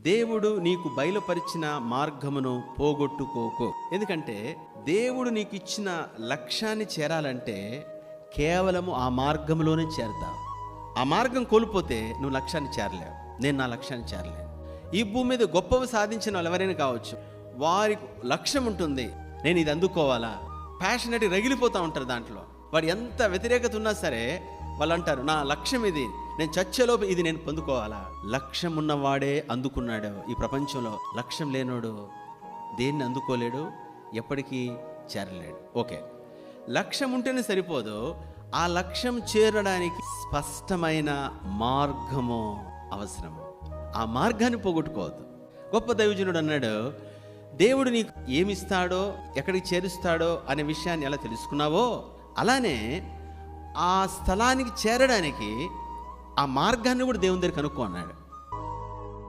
దేవుడు నీకు బయలుపరిచిన మార్గమును పోగొట్టుకోకు. ఎందుకంటే దేవుడు నీకు ఇచ్చిన లక్ష్యాన్ని చేరాలంటే కేవలము ఆ మార్గంలోనే చేరతావు. ఆ మార్గం కోల్పోతే నువ్వు లక్ష్యాన్ని చేరలేవు. నేను నా లక్ష్యాన్ని చేరలేను. ఈ భూమి మీద గొప్పవి సాధించిన వాళ్ళు ఎవరైనా కావచ్చు వారి లక్ష్యం ఉంటుంది నేను ఇది అందుకోవాలా? ప్యాషనెట్ రగిలిపోతూ ఉంటారు దాంట్లో. వాడు ఎంత వ్యతిరేకత ఉన్నా సరే వాళ్ళు అంటారు నా లక్ష్యం ఇది నేను చచ్చేలోపు ఇది నేను పొందుకోవాలా? లక్ష్యం ఉన్నవాడే అందుకున్నాడు. ఈ ప్రపంచంలో లక్ష్యం లేనోడు దేన్ని అందుకోలేడు? ఎప్పటికీ చేరలేడు. ఓకే. లక్ష్యం ఉంటేనే సరిపోదు. ఆ లక్ష్యం చేరడానికి స్పష్టమైన మార్గము అవసరము ఆ మార్గాన్ని పోగొట్టుకోవద్దు. గొప్ప దైవజనుడు అన్నాడు దేవుడు నీకు ఏమిస్తాడో ఎక్కడికి చేరుస్తాడో అనే విషయాన్ని ఎలా తెలుసుకున్నావో అలానే ఆ స్థలానికి చేరడానికి ఆ మార్గాన్ని కూడా దేవుని దగ్గర కనుక్కో అన్నాడు.